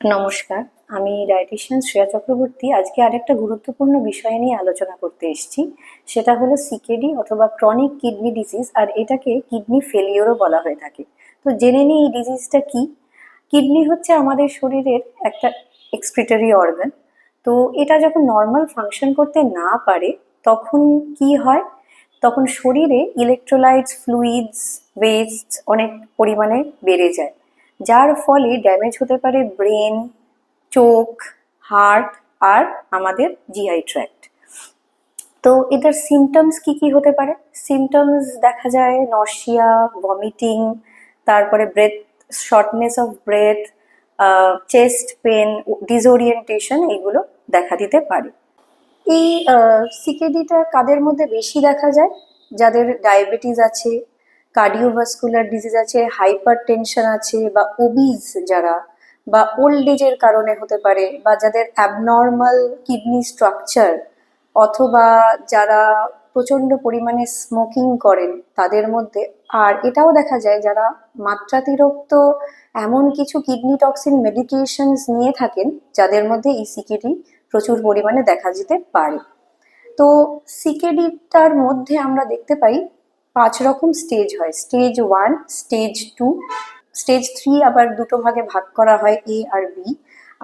নমস্কার, আমি ডায়েটিশিয়ান শ্রেয়া চক্রবর্তী। আজকে আরেকটা গুরুত্বপূর্ণ বিষয় নিয়ে আলোচনা করতে এসেছি। সেটা হলো সিকেডি অথবা ক্রনিক কিডনি ডিজিজ আর এটাকে কিডনি ফেলিওরও বলা হয়ে থাকে। তো জেনে নিই এই ডিজিজটা কি? কিডনি হচ্ছে আমাদের শরীরের একটা এক্সক্রিটারি অর্গান তো এটা যখন নর্মাল ফাংশন করতে না পারে, তখন কি হয়? তখন শরীরে ইলেকট্রোলাইটস ফ্লুইডস ওয়েস্ট অনেক পরিমাণে বেড়ে যায়। যার ফলে ড্যামেজ হতে পারে ব্রেন চোখ হার্ট আর আমাদের জিআই ট্র্যাক্ট তো এটার সিমটমস কি কি হতে পারে? সিমটমস দেখা যায় নর্সিয়া ভমিটিং তারপরে breath shortness of breath chest pain disorientation এগুলো দেখা দিতে পারে। এই সিকেডিটা কাদের মধ্যে বেশি দেখা যায়? যাদের ডায়াবেটিস আছে কার্ডিওভাস্কুলার ডিজিজ আছে হাইপার টেনশন আছে, বা ওবিজ যারা, বা ওল্ড এজের কারণে হতে পারে, বা যাদের অ্যাবনর্মাল কিডনি স্ট্রাকচার অথবা যারা প্রচণ্ড পরিমাণে স্মোকিং করেন, তাদের মধ্যে। আর এটাও দেখা যায় যারা মাত্রাতিরিক্ত এমন কিছু কিডনি টক্সিন মেডিকেশনস নিয়ে থাকেন, যাদের মধ্যে এই সিকেডি প্রচুর পরিমাণে দেখা যেতে পারে। তো সিকেডিটার মধ্যে আমরা দেখতে পাই পাঁচ রকম স্টেজ হয়। Stage one stage two stage three আবার দুটো ভাগে ভাগ করা হয় এ আর বি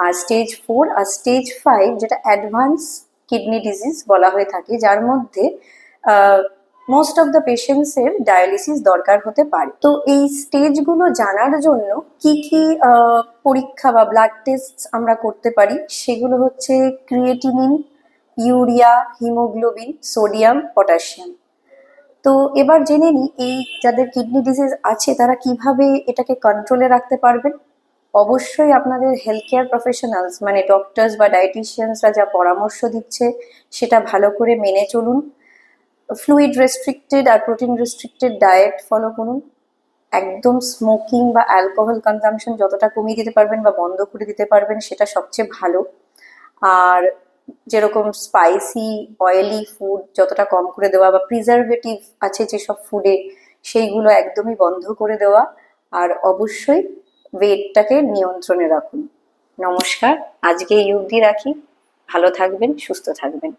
আর স্টেজ ফোর আর স্টেজ ফাইভ যেটা অ্যাডভান্স কিডনি ডিজিজ বলা হয়ে থাকে, যার মধ্যে মোস্ট অফ দ্য পেশেন্টসের ডায়ালিসিস দরকার হতে পারে। তো এই স্টেজগুলো জানার জন্য কি কি পরীক্ষা বা ব্লাড টেস্ট আমরা করতে পারি, সেগুলো হচ্ছে creatinine urea haemoglobin sodium potassium তো এবার জেনে নিই, এই যাদের কিডনি ডিজিজ আছে, তারা কীভাবে এটাকে কন্ট্রোলে রাখতে পারবেন? অবশ্যই আপনাদের হেলথ কেয়ার প্রফেশনালস মানে ডক্টরস বা ডায়েটিশিয়ানসরা যা পরামর্শ দিচ্ছে, সেটা ভালো করে মেনে চলুন। ফ্লুইড রেস্ট্রিক্টেড আর প্রোটিন রেস্ট্রিক্টেড ডায়েট ফলো করুন। একদম স্মোকিং বা অ্যালকোহল কনজামশন যতটা কমিয়ে দিতে পারবেন বা বন্ধ করে দিতে পারবেন, সেটা সবচেয়ে ভালো। আর যেরকম স্পাইসি অয়েলি ফুড যতটা কম করে দেওয়া বা প্রিজারভেটিভ আছে যেসব ফুডে সেইগুলো একদমই বন্ধ করে দেওয়া। আর অবশ্যই ওয়েটটাকে নিয়ন্ত্রণে রাখুন। নমস্কার, আজকে এই অবধি রাখি। ভালো থাকবেন, সুস্থ থাকবেন।